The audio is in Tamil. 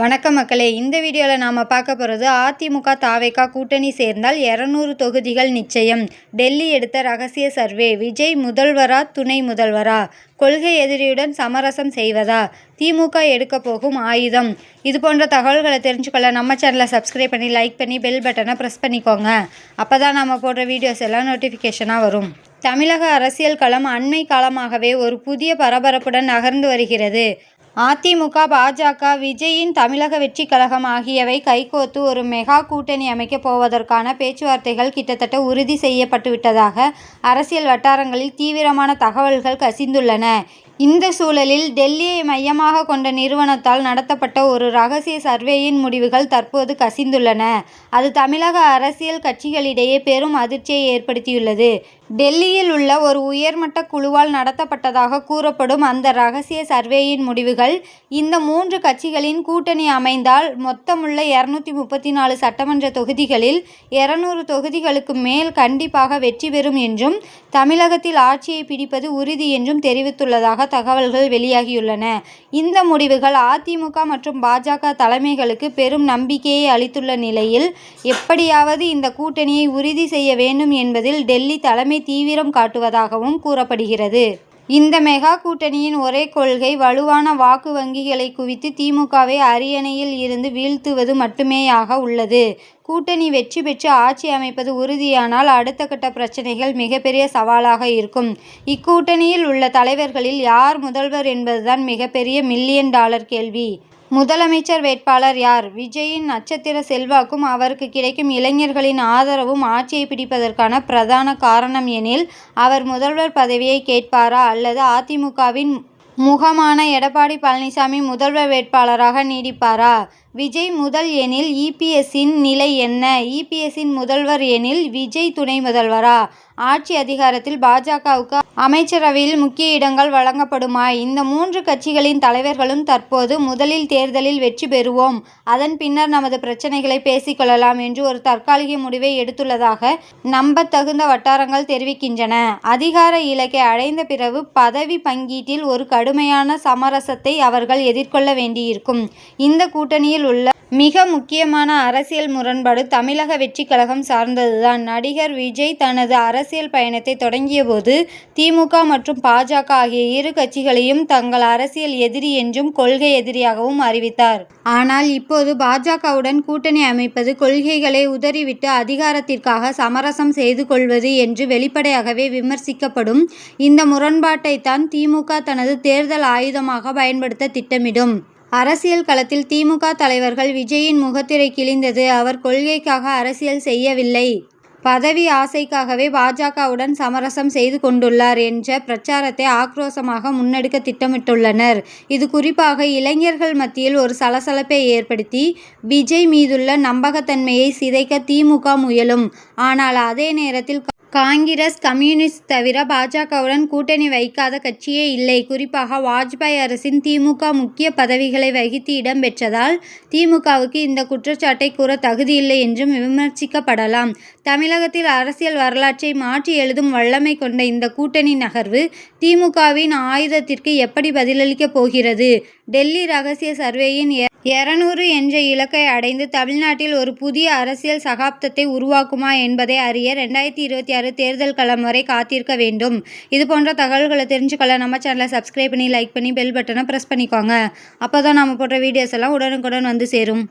வணக்கம் மக்களே. இந்த வீடியோவில் நாம் பார்க்க போகிறது அதிமுக தாவேகா கூட்டணி சேர்ந்தால் இரநூறு தொகுதிகள் நிச்சயம். டெல்லி எடுத்த ரகசிய சர்வே விஜய் முதல்வரா துணை முதல்வரா? கொள்கை எதிரியுடன் சமரசம் செய்வதா? திமுக எடுக்க போகும் ஆயுதம். இது போன்ற தகவல்களை தெரிஞ்சுக்கொள்ள நம்ம சேனலை சப்ஸ்கிரைப் பண்ணி லைக் பண்ணி பெல் பட்டனை ப்ரெஸ் பண்ணிக்கோங்க. அப்போ தான் நம்ம போடுற வீடியோஸ் எல்லாம் நோட்டிஃபிகேஷனாக வரும். தமிழக அரசியல் களம் அண்மை காலமாகவே ஒரு புதிய பரபரப்புடன் நகர்ந்து வருகிறது. அதிமுக பாஜக விஜயின் தமிழக வெற்றி கழகம் ஆகியவை கைகோத்து ஒரு மெகா கூட்டணி அமைக்கப் போவதற்கான பேச்சுவார்த்தைகள் கிட்டத்தட்ட உறுதி செய்யப்பட்டுவிட்டதாக அரசியல் வட்டாரங்களில் தீவிரமான தகவல்கள் கசிந்துள்ளன. இந்த சூழலில் டெல்லியை மையமாக கொண்ட நிறுவனத்தால் நடத்தப்பட்ட ஒரு ரகசிய சர்வேயின் முடிவுகள் தற்போது கசிந்துள்ளன. அது தமிழக அரசியல் கட்சிகளிடையே பெரும் அதிர்ச்சியை ஏற்படுத்தியுள்ளது. டெல்லியில் உள்ள ஒரு உயர்மட்ட குழுவால் நடத்தப்பட்டதாக கூறப்படும் அந்த ரகசிய சர்வேயின் முடிவுகள் இந்த மூன்று கட்சிகளின் கூட்டணி அமைந்தால் மொத்தமுள்ள இருநூத்தி முப்பத்தி நாலு சட்டமன்ற தொகுதிகளில் இருநூறு தொகுதிகளுக்கு மேல் கண்டிப்பாக வெற்றி பெறும் என்றும் தமிழகத்தில் ஆட்சியை பிடிப்பது உறுதி என்றும் தெரிவித்துள்ளதாக தகவல்கள் வெளியாகியுள்ளன. இந்த முடிவுகள் அதிமுக மற்றும் பாஜக தலைமைகளுக்கு பெரும் நம்பிக்கையை அளித்துள்ள நிலையில் எப்படியாவது இந்த கூட்டணியை உறுதி செய்ய வேண்டும் என்பதில் டெல்லி தலைமை தீவிரம் காட்டுவதாகவும் கூறப்படுகிறது. இந்த மெகா கூட்டணியின் ஒரே கொள்கை வலுவான வாக்கு வங்கிகளை குவித்து திமுகவை அரியணையில் இருந்து வீழ்த்துவது மட்டுமேயாக உள்ளது. கூட்டணி வெற்றி பெற்று ஆட்சி அமைப்பது உறுதியானால் அடுத்த கட்ட பிரச்சனைகள் மிகப்பெரிய சவாலாக இருக்கும். இக்கூட்டணியில் உள்ள தலைவர்களில் யார் முதல்வர் என்பதுதான் மிகப்பெரிய மில்லியன் டாலர் கேள்வி. முதலமைச்சர் வேட்பாளர் யார்? விஜயின் நட்சத்திர செல்வாக்கும் அவருக்கு கிடைக்கும் இளைஞர்களின் ஆதரவும் ஆட்சியை பிடிப்பதற்கான பிரதான காரணம் எனில் அவர் முதல்வர் பதவியை கேட்பாரா? அல்லது அதிமுகவின் முகமான எடப்பாடி பழனிசாமி முதல்வர் வேட்பாளராக நீடிப்பாரா? விஜய் முதல் எனில் இபிஎஸ்ஸின் நிலை என்ன? இபிஎஸ்ஸின் முதல்வர் எனில் விஜய் துணை முதல்வரா? ஆட்சி அதிகாரத்தில் பாஜகவுக்கு அமைச்சரவையில் முக்கிய இடங்கள் வழங்கப்படுமா? இந்த மூன்று கட்சிகளின் தலைவர்களும் தற்போது முதலில் தேர்தலில் வெற்றி பெறுவோம். அதன் பின்னர் நமது பிரச்சனைகளை பேசிக்கொள்ளலாம் என்று ஒரு தற்காலிக முடிவை எடுத்துள்ளதாக நம்பத்தகுந்த வட்டாரங்கள் தெரிவிக்கின்றன. அதிகார இலக்கை அடைந்த பிறகு பதவி பங்கீட்டில் ஒரு கடுமையான சமரசத்தை அவர்கள் எதிர்கொள்ள வேண்டியிருக்கும். இந்த கூட்டணியில் உள்ள மிக முக்கியமான அரசியல் முரண்பாடு தமிழக வெற்றி கழகம் சார்ந்ததுதான். நடிகர் விஜய் தனது அரசியல் பயணத்தை தொடங்கியபோது திமுக மற்றும் பாஜக ஆகிய இரு கட்சிகளையும் தங்கள் அரசியல் எதிரி என்றும் கொள்கை எதிரியாகவும் அறிவித்தார். ஆனால் இப்போது பாஜகவுடன் கூட்டணி அமைப்பது கொள்கைகளை உதறிவிட்டு அதிகாரத்திற்காக சமரசம் செய்து கொள்வது என்று வெளிப்படையாகவே விமர்சிக்கப்படும் இந்த முரண்பாட்டை தான் திமுக தனது தேர்தல் ஆயுதமாக பயன்படுத்த திட்டமிடும். அரசியல் களத்தில் திமுக தலைவர்கள் விஜயின் முகத்திரை கிழிந்தது. அவர் கொள்கைக்காக அரசியல் செய்யவில்லை. பதவி ஆசைக்காகவே பாஜகவுடன் சமரசம் செய்து கொண்டுள்ளார் என்ற பிரச்சாரத்தை ஆக்ரோசமாக முன்னெடுக்க திட்டமிட்டுள்ளனர். இது குறிப்பாக இளைஞர்கள் மத்தியில் ஒரு சலசலப்பை ஏற்படுத்தி விஜய் மீதுள்ள நம்பகத்தன்மையை சிதைக்க திமுக முயலும். ஆனால் அதே நேரத்தில் காங்கிரஸ் கம்யூனிஸ்ட் தவிர பாஜகவுடன் கூட்டணி வைக்காத கட்சியே இல்லை. குறிப்பாக வாஜ்பாய் அரசின் திமுக முக்கிய பதவிகளை வகித்து இடம்பெற்றதால் திமுகவுக்கு இந்த குற்றச்சாட்டை கூற தகுதியில்லை என்றும் விமர்சிக்கப்படலாம். தமிழகத்தில் அரசியல் வரலாற்றை மாற்றி எழுதும் வல்லமை கொண்ட இந்த கூட்டணி நகர்வு திமுகவின் ஆயுதத்திற்கு எப்படி பதிலளிக்கப் போகிறது? டெல்லி ரகசிய சர்வேயின் இருநூறு என்ற இலக்கை அடைந்து தமிழ்நாட்டில் ஒரு புதிய அரசியல் சகாப்தத்தை உருவாக்குமா என்பதை அறிய ரெண்டாயிரத்தி இருபத்தி ஆறு தேர்தல் களம் வரை காத்திருக்க வேண்டும். இது போன்ற தகவல்களை தெரிஞ்சுக்கலாம் நம்ம சேனலை சப்ஸ்கிரைப் பண்ணி லைக் பண்ணி பெல் பட்டனை ப்ரெஸ் பண்ணிக்கோங்க. அப்போ தான் நம்ம போடுற வீடியோஸ் எல்லாம் உடனுக்குடன் வந்து சேரும்.